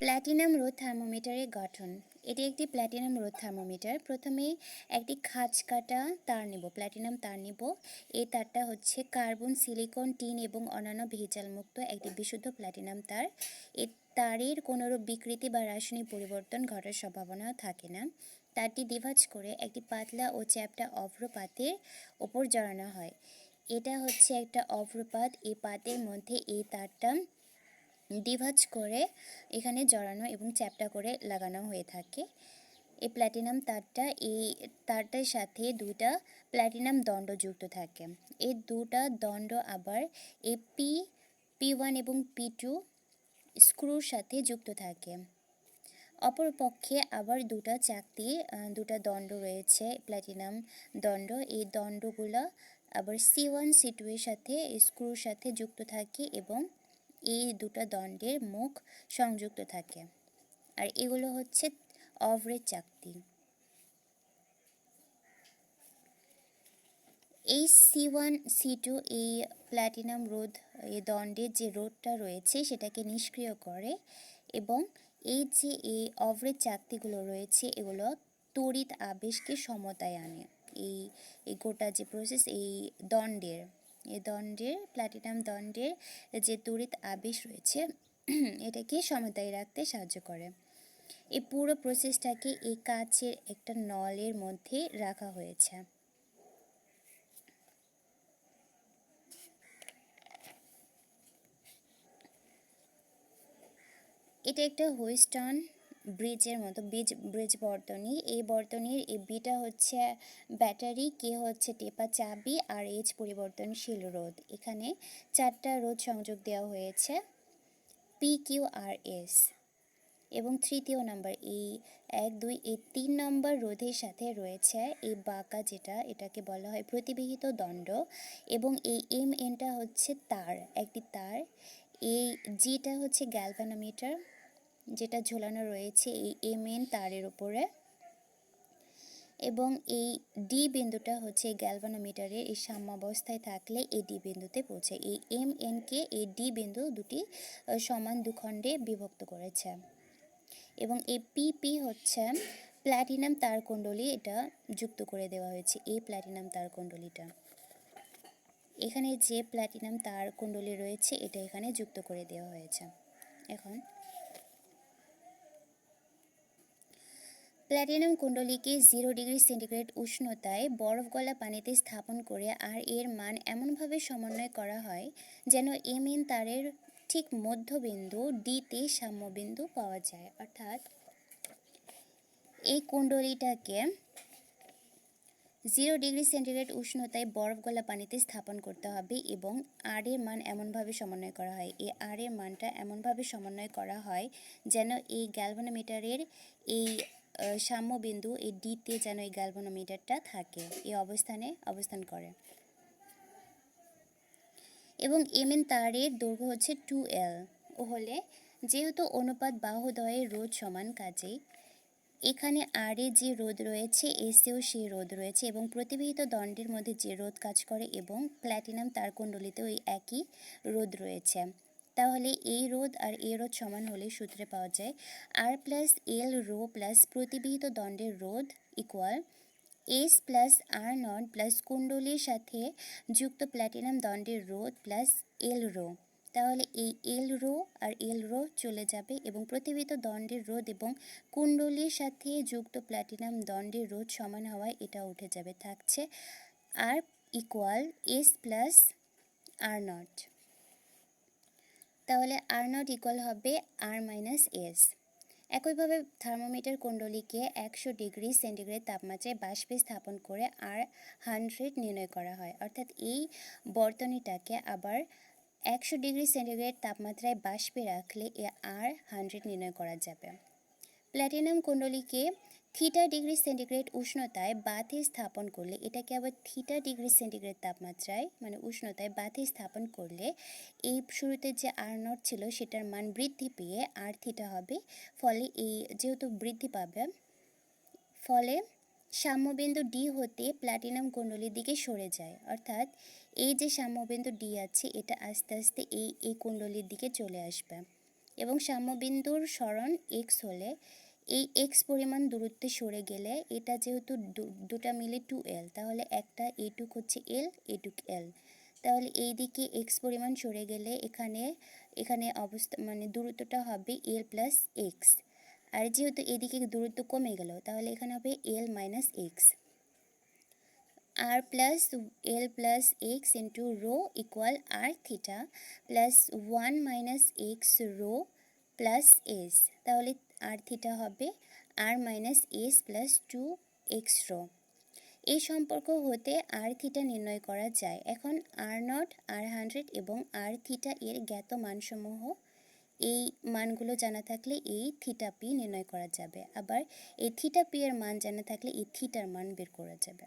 Platinum রোদ থার্মোমিটারের গঠন। এটি একটি প্ল্যাটিনাম রোদ থার্মোমিটার। প্রথমে একটি খাঁজ কাটা তার নিব প্ল্যাটিনাম তার নিব। এই তারটা হচ্ছে কার্বন, সিলিকন, টিন এবং অন্যান্য ভেজালমুক্ত একটি বিশুদ্ধ প্ল্যাটিনাম তার। এই তারের কোনোরূপ বিকৃতি বা রাসায়নিক পরিবর্তন ঘটার সম্ভাবনা থাকে না। তারটি ডিভাজ করে একটি পাতলা ও চ্যাপ্টা অভ্রপাতের ওপর জড়ানো হয়। এটা হচ্ছে একটা অভ্রপাত এই পাতের মধ্যে এই তারটা ডিভাজ করে এখানে জড়ানো এবং চ্যাপটা করে লাগানো হয়ে থাকে। এই প্ল্যাটিনাম তারটা, এই তারটার সাথে দুটা প্ল্যাটিনাম দণ্ড যুক্ত থাকে। এই দুটা দণ্ড আবার এই পি পি ওয়ান এবং পি টু স্ক্রুর সাথে যুক্ত থাকে। অপরপক্ষে আবার দুটা চাকতি দুটা দণ্ড রয়েছে, প্ল্যাটিনাম দণ্ড। এই দণ্ডগুলো আবার সি ওয়ান সি টু এর সাথে স্ক্রুর সাথে যুক্ত থাকে এবং এই দুটো দণ্ডের মুখ সংযুক্ত থাকে। আর এগুলো হচ্ছে অভ্রের চাকতি। এই সি ওয়ান, সি টু এই প্ল্যাটিনাম রোধ, এই দণ্ডের যে রোধটা রয়েছে সেটাকে নিষ্ক্রিয় করে এবং এই যে এই অভ্রের চাকতিগুলো রয়েছে এগুলো তড়িৎ আবেশকে সমতায় আনে। এই এই গোটা যে প্রসেস এই দণ্ডের এই দণ্ডের প্ল্যাটিনাম দণ্ডের যে তড়িৎ আবেশ রয়েছে, এটাকে সমতায় রাখতে সাহায্য করে। এই পুরো প্রসেসটাকে এই কাচের একটা নলের মধ্যে রাখা হয়েছে। এটা একটা হুইস্টন ব্রিজের মতো ব্রিজ ব্রিজ বর্তনী। এই বর্তনীর এই বিটা হচ্ছে ব্যাটারি, কে হচ্ছে টেপা চাবি আর এইচ পরিবর্তনশীল রোধ। এখানে চারটা রোধ সংযোগ দেওয়া হয়েছে পি কিউ আর এস এবং তৃতীয় নাম্বার। এই এক, দুই, এই তিন নম্বর রোধের সাথে রয়েছে এই বাঁকা যেটা, এটাকে বলা হয় প্রতিবিহিত দণ্ড এবং এই এম এনটা হচ্ছে তার, একটি তার। এই জিটা হচ্ছে গ্যালভানোমিটার যেটা ঝোলানো রয়েছে এই এম এন তারের উপরে। এবং এই ডি বিন্দুটা হচ্ছে গ্যালভানোমিটারের এই সাম্যাবস্থায় থাকলে এই ডি বিন্দুতে পৌঁছে। এই এম এনকে এই ডি বিন্দু দুটি সমান দুখণ্ডে বিভক্ত করেছে। এবং এই পিপি হচ্ছে প্ল্যাটিনাম তারকুণ্ডলী, এটা যুক্ত করে দেওয়া হয়েছে এই প্ল্যাটিনাম তারকুণ্ডলীটা। এখানে যে প্ল্যাটিনাম তার কুণ্ডলী রয়েছে, এটা এখানে যুক্ত করে দেওয়া হয়েছে। এখন প্ল্যাটিনাম কুণ্ডলীকে জিরো ডিগ্রি সেন্টিগ্রেড উষ্ণতায় বরফ গলা পানিতে স্থাপন করে আর এর মান এমনভাবে সমন্বয় করা হয় যেন এম এন তারের ঠিক মধ্যবিন্দু ডিতে সাম্যবিন্দু পাওয়া যায়। অর্থাৎ এই কুণ্ডলীটাকে জিরো ডিগ্রি সেন্টিগ্রেড উষ্ণতায় বরফ গলা পানিতে স্থাপন করতে হবে এবং আর এর মান এমনভাবে সমন্বয় করা হয়। এই আর এর মানটা এমনভাবে সমন্বয় করা হয় যেন এই গ্যালভানোমিটারের এই সাম্যবিন্দু এই ডিতে যেন এই গ্যালভানোমিটারটা থাকে, এই অবস্থানে অবস্থান করে। এবং এমএন তারের দৈর্ঘ্য হচ্ছে টু এল ও হলে যেহেতু অনুপাত বাহুদয়ের রোধ সমান কাজেই, এখানে আর যে রোধ রয়েছে এসেও সেই রোধ রয়েছে এবং প্রতিবিহিত দণ্ডের মধ্যে যে রোধ কাজ করে এবং প্ল্যাটিনাম তারকুণ্ডলিতেও এই একই রোধ রয়েছে। তাহলে এই রোধ আর এ রোধ সমান হলে সূত্রে পাওয়া যায় R plus L rho plus প্রতিবিহিত দণ্ডের রোধ equal S plus R nought plus কুণ্ডলীর সাথে যুক্ত প্ল্যাটিনাম দণ্ডের রোধ প্লাস এল রো তাহলে এই এল রো আর এল রো চলে যাবে এবং প্রতিবিহিত দণ্ডের রোধ এবং কুণ্ডলীর সাথে যুক্ত প্ল্যাটিনাম দণ্ডের রোধ সমান হওয়ায় এটা উঠে যাবে, থাকছে R equal S plus R nought তাহলে আর নট ইকুয়াল হবে আর মাইনাস এস একইভাবে থার্মোমিটার কুণ্ডলীকে একশো ডিগ্রি সেন্টিগ্রেড তাপমাত্রায় বাষ্পে স্থাপন করে আর হান্ড্রেড নির্ণয় করা হয়। অর্থাৎ এই বর্তনীটাকে আবার একশো ডিগ্রি সেন্টিগ্রেড তাপমাত্রায় বাষ্পে রাখলে এ আর হান্ড্রেড নির্ণয় করা যাবে। প্ল্যাটিনাম কুণ্ডলীকে থিটা ডিগ্রি সেন্টিগ্রেড উষ্ণতায় বাথে স্থাপন করলে, এটাকে আবার থিটা ডিগ্রি সেন্টিগ্রেড তাপমাত্রায় মানে উষ্ণতায় বাথে স্থাপন করলে, এই শুরুতে যে আর নট ছিল, সেটার মান বৃদ্ধি পেয়ে আর থিটা হবে। ফলে এই যেহেতু বৃদ্ধি পাবে, ফলে সাম্যবিন্দু ডি হতে প্ল্যাটিনাম কুণ্ডলীর দিকে সরে যায়। অর্থাৎ এই যে সাম্যবিন্দু ডি আছে, এটা আস্তে আস্তে এই এই কুণ্ডলীর দিকে চলে আসবে। এবং সাম্যবিন্দুর সরণ এক্স হলে এই এক্স পরিমাণ দূরত্বে সরে গেলে এটা যেহেতু দুটা মিলে টু এল তাহলে একটা এটুক হচ্ছে এল এটুক এল তাহলে এই দিকে এক্স পরিমাণ সরে গেলে এখানে এখানে অবস্থা মানে দূরত্বটা হবে এল প্লাস এক্স আর যেহেতু এদিকে দূরত্ব কমে গেল, তাহলে এখানে হবে L minus X R plus L plus X into rho equal R theta plus one minus X rho plus S তাহলে আর থিটা হবে R minus S plus two X rho এই সম্পর্ক হতে আর থিটা নির্ণয় করা যায়। এখন আর নট আর হান্ড্রেড এবং আর থিটা এর জ্ঞাত মানসমূহ, এই মানগুলো জানা থাকলে এই থিটা পি নির্ণয় করা যাবে। আবার এই থিটা পি এর মান জানা থাকলে এই থিটার মান বের করা যাবে।